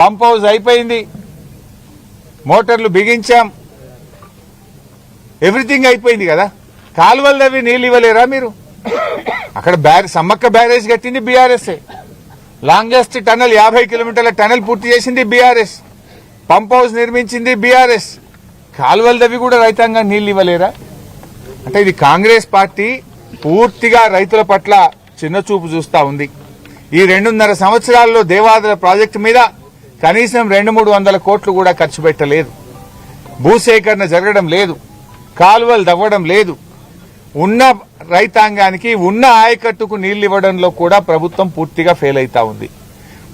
Pump house అయిపోయింది. మోటార్లు బిగించాం. Everything అయిపోయింది కదా. కాలువలు తవ్వి నీళ్ళు ఇవ్వలేరా మీరు? అక్కడ బ్యారే సమ్మక్క బ్యారేజ్ కట్టింది బీఆర్ఎస్ లాంగెస్ట్ టనల్ యాభై కిలోమీటర్ల టనల్ పూర్తి చేసింది బీఆర్ఎస్ పంప్ హౌస్ నిర్మించింది బీఆర్ఎస్ కాలువలు తవ్వి కూడా రైతాంగం నీళ్ళు ఇవ్వలేరా? అంటే ఇది కాంగ్రెస్ పార్టీ పూర్తిగా రైతుల పట్ల చిన్న చూపు చూస్తా ఉంది. ఈ రెండున్నర సంవత్సరాల్లో దేవాదుల ప్రాజెక్టు మీద కనీసం రెండు మూడు వందల కోట్లు కూడా ఖర్చు పెట్టలేదు. భూసేకరణ జరగడం లేదు. కాలువలు దవ్వడం లేదు. ఉన్న రైతాంగానికి ఉన్న ఆయకట్టుకు నీళ్ళు ఇవ్వడంలో కూడా ప్రభుత్వం పూర్తిగా ఫెయిల్ అవుతా ఉంది.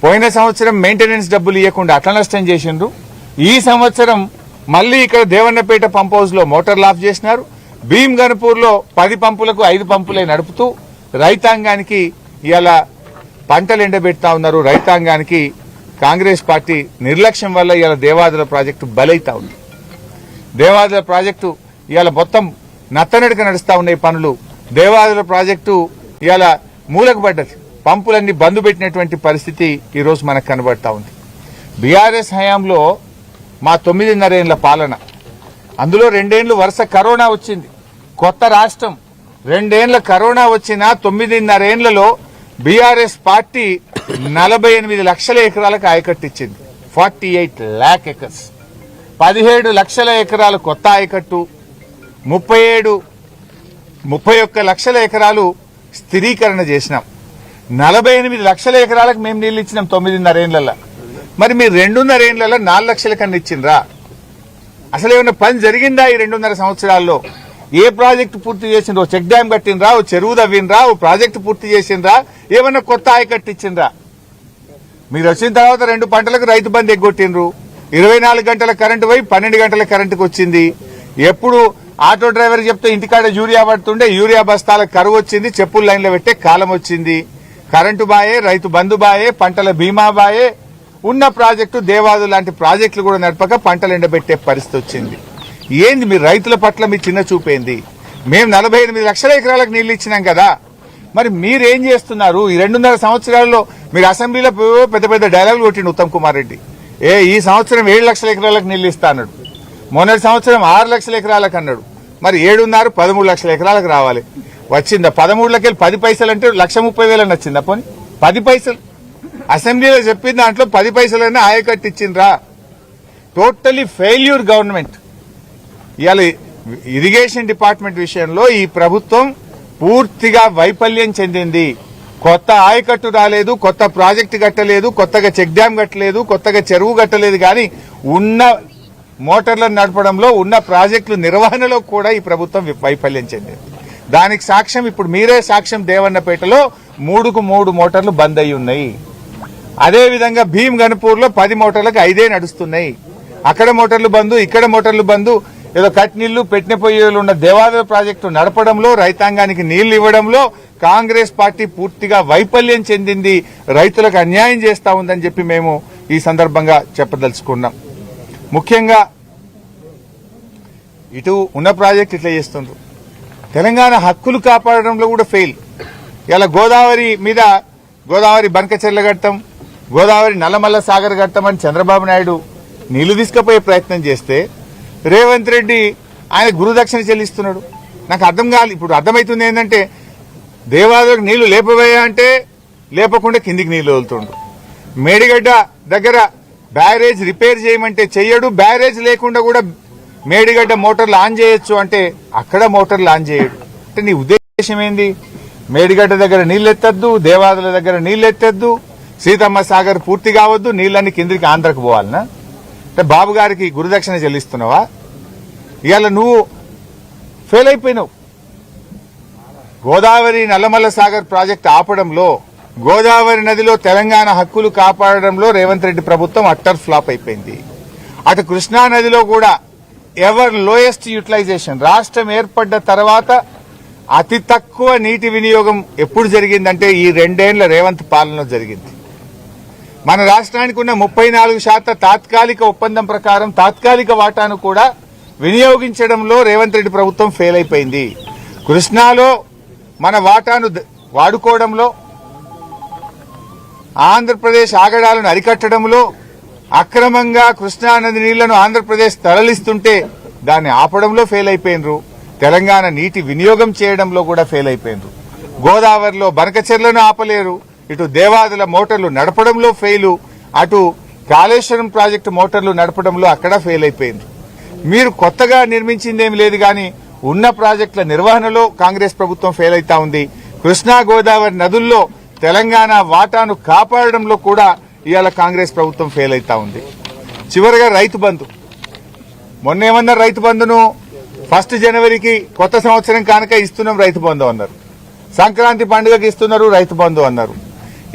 పోయిన సంవత్సరం మెయింటెనెన్స్ డబ్బులు ఇవ్వకుండా అట్ల నష్టం చేసిండ్రు. ఈ సంవత్సరం మళ్ళీ ఇక్కడ దేవన్నపేట పంప్ హౌస్లో మోటార్లు ఆఫ్ చేసినారు. భీమ్ గన్పూర్లో పది పంపులకు ఐదు పంపులే నడుపుతూ రైతాంగానికి ఇలా పంటలు ఎండబెడతా ఉన్నారు. రైతాంగానికి కాంగ్రెస్ పార్టీ నిర్లక్ష్యం వల్ల ఇవాళ దేవాదుల ప్రాజెక్టు బలైతా ఉంది. దేవాదుల ప్రాజెక్టు ఇవాళ మొత్తం నత్తనడుక నడుస్తూ ఉన్నాయి పనులు. దేవాదుల ప్రాజెక్టు ఇవాళ మూలకు పడ్డది. పంపులన్నీ బంద్ పెట్టినటువంటి పరిస్థితి ఈరోజు మనకు కనబడతా ఉంది. బీఆర్ఎస్ హయాంలో మా తొమ్మిదిన్నరేళ్ళ పాలన. అందులో రెండేళ్ళు వరుస కరోనా వచ్చింది. కొత్త రాష్ట్రం. రెండేళ్ళ కరోనా వచ్చిన తొమ్మిదిన్నరేళ్ళలో బీఆర్ఎస్ పార్టీ నలభై ఎనిమిది లక్షల ఎకరాలకు ఆయకట్టించింది ఫార్టీ ఎయిట్ ల్యాక్ ఎకర్స్. పదిహేడు లక్షల ఎకరాలు కొత్త ఆయకట్టు. ముప్పై ఏడు ముప్పై ఒక్క లక్షల ఎకరాలు స్థిరీకరణ చేసినాం. నలభై ఎనిమిది లక్షల ఎకరాలకు మేము నీళ్ళు ఇచ్చినాం తొమ్మిదిన్నర తొమ్మిదిన్నరేళ్ళలో మరి మీరు రెండున్నరేళ్ళలో నాలుగు లక్షల కన్నా ఇచ్చిండ్రా? అసలు ఏమైనా పని జరిగిందా ఈ రెండున్నర సంవత్సరాల్లో? ఏ ప్రాజెక్టు పూర్తి చేసిండ్రో చెక్ డ్యామ్ కట్టినరా ఓ చెరువు తవ్వినరా ఓ ప్రాజెక్టు పూర్తి చేసిండ్రా ఏమన్నా కొత్త ఆయ కట్టించిండ్రా? మీరు వచ్చిన తర్వాత రెండు పంటలకు రైతు బంద్ ఎగ్గొట్టిండ్రు. ఇరవై నాలుగు గంటల కరెంటు పోయి పన్నెండు గంటల కరెంటుకు వచ్చింది. ఎప్పుడు ఆటో డ్రైవర్ చెప్తే ఇంటికాడ యూరియా పడుతుండే యూరియా బస్తాల కరువు వచ్చింది చెప్పుల లైన్లో పెట్టే కాలం వచ్చింది. కరెంటు బాయే రైతు బంధు బాయే పంటల బీమా బాయే. ఉన్న ప్రాజెక్టు దేవాదు లాంటి ప్రాజెక్టులు కూడా నడపక పంటలు ఎండబెట్టే పరిస్థితి వచ్చింది. ఏంది మీ రైతుల పట్ల మీ చిన్న చూపేంది మేము నలభై ఎనిమిది లక్షల ఎకరాలకు నీళ్ళు ఇచ్చినాం కదా. మరి మీరేం చేస్తున్నారు? ఈ రెండున్నర సంవత్సరాల్లో మీరు అసెంబ్లీలో పెద్ద పెద్ద డైలాగులు కొట్టిండు ఉత్తమ్ కుమార్ రెడ్డి. ఏ ఈ సంవత్సరం ఏడు లక్షల ఎకరాలకు నీళ్ళు ఇస్తా అన్నాడు. మొన్నటి సంవత్సరం ఆరు లక్షల ఎకరాలకు అన్నాడు. మరి ఏడున్నర పదమూడు లక్షల ఎకరాలకు రావాలి. వచ్చిందా? పదమూడులకి వెళ్ళి పది పైసలు అంటే లక్ష ముప్పై వేలని వచ్చిందా పోనీ? పది పైసలు. అసెంబ్లీలో చెప్పిన దాంట్లో పది పైసలైనా ఆయకట్టు ఇచ్చిండ్రా టోటలీ ఫెయిల్యూర్ గవర్నమెంట్ ఇవాళ ఇరిగేషన్ డిపార్ట్మెంట్ విషయంలో ఈ ప్రభుత్వం పూర్తిగా వైఫల్యం చెందింది. కొత్త ఆయకట్టు రాలేదు కొత్త ప్రాజెక్టు కట్టలేదు కొత్తగా చెక్ డ్యామ్ కట్టలేదు కొత్తగా చెరువు కట్టలేదు కానీ ఉన్న మోటార్లను నడపడంలో ఉన్న ప్రాజెక్టుల నిర్వహణలో కూడా ఈ ప్రభుత్వం వైఫల్యం చెందింది. దానికి సాక్ష్యం ఇప్పుడు మీరే సాక్ష్యం దేవన్నపేటలో మూడుకు మూడు మోటార్లు బంద్ అయి ఉన్నాయి. అదేవిధంగా భీమ్ గణపూర్లో పది మోటార్లకు ఐదే నడుస్తున్నాయి. అక్కడ మోటార్లు బంద్ ఇక్కడ మోటార్లు బంద్ ఏదో కట్నీళ్ళు పెట్టిన పోయేలు ఉన్న దేవాలయ ప్రాజెక్టు నడపడంలో రైతాంగానికి నీళ్ళు ఇవ్వడంలో కాంగ్రెస్ పార్టీ పూర్తిగా వైఫల్యం చెందింది. రైతులకు అన్యాయం చేస్తా ఉందని చెప్పి మేము ఈ సందర్భంగా చెప్పదలుచుకున్నాం. ముఖ్యంగా ఇటు ఉన్న ప్రాజెక్ట్ ఇట్లా చేస్తుండ్రు. తెలంగాణ హక్కులు కాపాడడంలో కూడా ఫెయిల్ ఇలా గోదావరి మీద గోదావరి బంకచెర్ల ఘట్టం గోదావరి నల్లమల్ల సాగర్ ఘట్టం అని చంద్రబాబు నాయుడు నీళ్ళు తీసుకుపోయే ప్రయత్నం చేస్తే రేవంత్ రెడ్డి ఆయన గురుదక్షిణ చెల్లిస్తున్నాడు. నాకు అర్థం కాదు ఇప్పుడు అర్థమవుతుంది ఏంటంటే దేవాలయంలో నీళ్ళు లేపబోయా అంటే లేపకుండా కిందికి నీళ్ళు వదులుతుండు మేడిగడ్డ దగ్గర బ్యారేజ్ రిపేర్ చేయమంటే చెయ్యడు. బ్యారేజ్ లేకుండా కూడా మేడిగడ్డ మోటార్లు ఆన్ చేయొచ్చు అంటే అక్కడ మోటార్లు ఆన్ చేయడు. అంటే నీ ఉద్దేశం ఏంది? మేడిగడ్డ దగ్గర నీళ్ళు ఎత్తద్దు దేవాదుల దగ్గర నీళ్ళు ఎత్తద్దు సీతమ్మ సాగర్ పూర్తి కావద్దు నీళ్ళన్ని కిందికి ఆంధ్రకు పోవాలనా? అంటే బాబు గారికి గురుదక్షిణ చెల్లిస్తున్నావా? ఇవాళ నువ్వు ఫెయిల్ అయిపోయినావు. గోదావరి నల్లమల్ల సాగర్ ప్రాజెక్టు ఆపడంలో గోదావరి నదిలో తెలంగాణ హక్కులు కాపాడడంలో రేవంత్ రెడ్డి ప్రభుత్వం అట్టర్ ఫ్లాప్ అయిపోయింది. అటు కృష్ణా నదిలో కూడా ఎవర్ లోయెస్ట్ యూటిలైజేషన్ రాష్ట్రం ఏర్పడ్డ తర్వాత అతి తక్కువ నీటి వినియోగం ఎప్పుడు జరిగిందంటే ఈ రెండేళ్ళ రేవంత్ పాలనలో జరిగింది. మన రాష్ట్రానికి ఉన్న ముప్పై నాలుగు శాతం తాత్కాలిక ఒప్పందం ప్రకారం తాత్కాలిక వాటాను కూడా వినియోగించడంలో రేవంత్ రెడ్డి ప్రభుత్వం ఫెయిల్ అయిపోయింది. కృష్ణాలో మన వాటాను వాడుకోవడంలో ఆంధ్రప్రదేశ్ ఆగడాలను అరికట్టడంలో అక్రమంగా కృష్ణానది నీళ్ళను ఆంధ్రప్రదేశ్ తరలిస్తుంటే దాన్ని ఆపడంలో ఫెయిల్ అయిపోయినరు. తెలంగాణ నీటి వినియోగం చేయడంలో కూడా ఫెయిల్ అయిపోయినరు. గోదావరిలో బనకచెర్లను ఆపలేరు. ఇటు దేవాదుల మోటార్లు నడపడంలో ఫెయిలు అటు కాళేశ్వరం ప్రాజెక్టు మోటార్లు నడపడంలో అక్కడ ఫెయిల్ అయిపోయింది మీరు కొత్తగా నిర్మించిందేమి లేదు కానీ ఉన్న ప్రాజెక్టుల నిర్వహణలో కాంగ్రెస్ ప్రభుత్వం ఫెయిల్ అవుతా ఉంది. కృష్ణా గోదావరి నదుల్లో తెలంగాణ వాటాను కాపాడడంలో కూడా ఇవాళ కాంగ్రెస్ ప్రభుత్వం ఫెయిల్ అవుతా ఉంది. చివరిగా రైతు బంధు. మొన్న ఏమన్నారు రైతు బంధును? ఫస్ట్ జనవరికి కొత్త సంవత్సరం కానుక ఇస్తున్నాం రైతు బంధు అన్నారు. సంక్రాంతి పండుగకి ఇస్తున్నారు రైతు బంధు అన్నారు.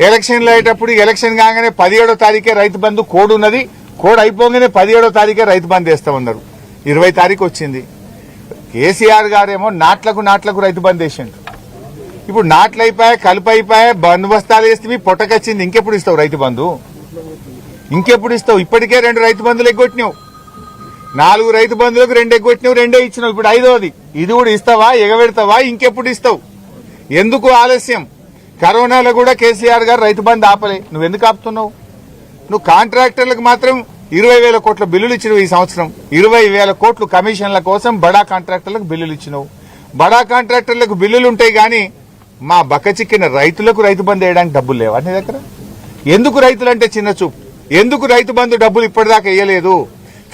ఎలక్షన్లు అయ్యేటప్పుడు ఎలక్షన్ కాగానే పదిహేడో తారీఖే రైతు బంధు కోడ్ ఉన్నది కోడ్ అయిపోగానే పదిహేడో తారీఖే రైతు బంధు వేస్తామన్నారు. ఇరవై తారీఖు వచ్చింది. కేసీఆర్ గారేమో నాట్లకు నాట్లకు రైతు బంద్ వేసిండు ఇప్పుడు నాట్లు అయిపోయా కలుపు అయిపోయా బందోబస్తాలు వేస్తే మీ పొట్టకొచ్చింది ఇంకెప్పుడు ఇస్తావు రైతు బంధు? ఇంకెప్పుడు ఇస్తావు? ఇప్పటికే రెండు రైతు బంధులు ఎగ్గొట్టినావు. నాలుగు రైతు బంధువులకు రెండు ఎగ్గొట్టినావు రెండే ఇచ్చినావు. ఇప్పుడు ఐదోది. ఇది కూడా ఇస్తావా? ఎగబెడతావా? ఇంకెప్పుడు ఇస్తావు? ఎందుకు ఆలస్యం? కరోనాలో కూడా కేసీఆర్ గారు రైతు బంధు ఆపలే. నువ్వు ఎందుకు ఆపుతున్నావు? నువ్వు కాంట్రాక్టర్లకు మాత్రం ఇరవై వేల కోట్ల బిల్లులు ఇచ్చినవి ఈ సంవత్సరం. ఇరవై వేల కోట్లు కమిషన్ల కోసం బడా కాంట్రాక్టర్లకు బిల్లులు ఇచ్చినావు బడా కాంట్రాక్టర్లకు బిల్లులు ఉంటాయి కానీ మా బక్కచిక్కిన రైతులకు రైతు బంధు వేయడానికి డబ్బులు లేవా నీ దగ్గర? ఎందుకు రైతులంటే చిన్న చూపు? ఎందుకు రైతు బంధు డబ్బులు ఇప్పటిదాకా వేయలేదు?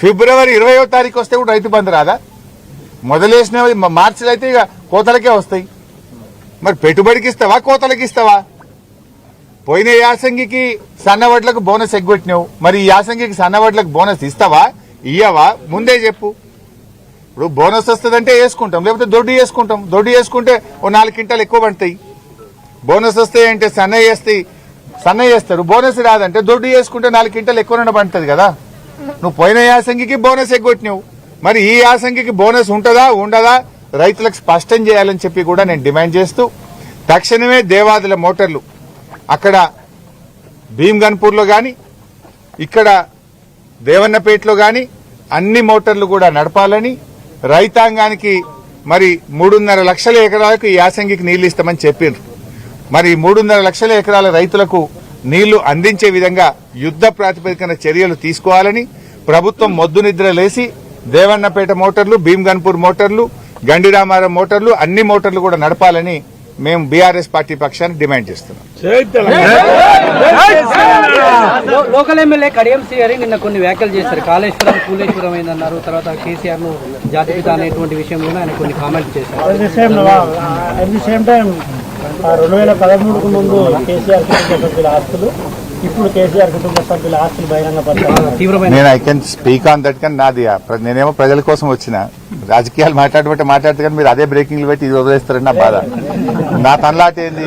ఫిబ్రవరి ఇరవయో తారీఖు వస్తే కూడా రైతు బంధు రాదా? మొదలేసిన మార్చిలో అయితే ఇక కోతలకే వస్తాయి. మరి పెట్టుబడికి ఇస్తావా కోతలకి ఇస్తావా పోయిన యాసంగికి సన్నవడ్లకు బోనస్ ఎగ్గొట్టినావు. మరి ఈ యాసంగికి సన్నవడ్లకు బోనస్ ఇస్తావా? ఇయ్యవా? ముందే చెప్పు. ఇప్పుడు బోనస్ వస్తుందంటే వేసుకుంటాం. లేకపోతే దొడ్డు వేసుకుంటాం. దొడ్డు వేసుకుంటే ఓ నాలుగు క్వింటాలు ఎక్కువ పడతాయి. బోనస్ వస్తాయి అంటే సన్నయ్య వేస్తాయి సన్నయ్య వేస్తారు. బోనస్ రాదంటే దొడ్డు వేసుకుంటే నాలుగు క్వింటాలు ఎక్కువ పడుతుంది కదా. నువ్వు పోయిన యాసంగికి బోనస్ ఎగ్గొట్టినావు. మరి ఈ యాసంగికి బోనస్ ఉంటుందా? ఉండదా? రైతులకు స్పష్టం చేయాలని చెప్పి కూడా నేను డిమాండ్ చేస్తూ తక్షణమే దేవాదుల మోటార్లు అక్కడ భీమ్గన్పూర్లో కానీ ఇక్కడ దేవన్నపేటలో కానీ అన్ని మోటార్లు కూడా నడపాలని రైతాంగానికి మరి మూడున్నర లక్షల ఎకరాలకు ఈ యాసంగికి నీళ్ళు ఇస్తామని చెప్పిండ్రు మరి మూడున్నర లక్షల ఎకరాల రైతులకు నీళ్ళు అందించే విధంగా యుద్ధ ప్రాతిపదికన చర్యలు తీసుకోవాలని ప్రభుత్వం మొద్దు నిద్ర లేసి దేవన్నపేట మోటార్లు భీమ్గన్పూర్ మోటార్లు గండిరామారం మోటార్లు అన్ని మోటార్లు కూడా నడపాలని మేము బీఆర్ఎస్ పార్టీ పక్షాన్ని డిమాండ్ చేస్తున్నాం. లోకల్ ఎమ్మెల్యే కడియం శ్రీహరి నిన్న కొన్ని వ్యాఖ్యలు చేశారు. కాళేశ్వరం కూలేశ్వరం అయిందన్నారు తర్వాత కేసీఆర్ను జాతిపిత అనేటువంటి విషయంలో ఆయన కొన్ని కామెంట్స్ చేశారు. రెండు వేల పదమూడుకు ముందు కేసీఆర్ కుటుంబ సభ్యుల ఆస్తులు ఇప్పుడు కేసీఆర్ కుటుంబ సభ్యుల ఆస్తులు నేను I can speak on that కానీ నాది నేనేమో ప్రజల కోసం వచ్చిన. రాజకీయాలు మాట్లాడబట్టే మాట్లాడితే కానీ మీరు అదే బ్రేకింగ్లు పెట్టి ఇది వదిలేస్తారని నా బాధ. నా తనలాట ఏంది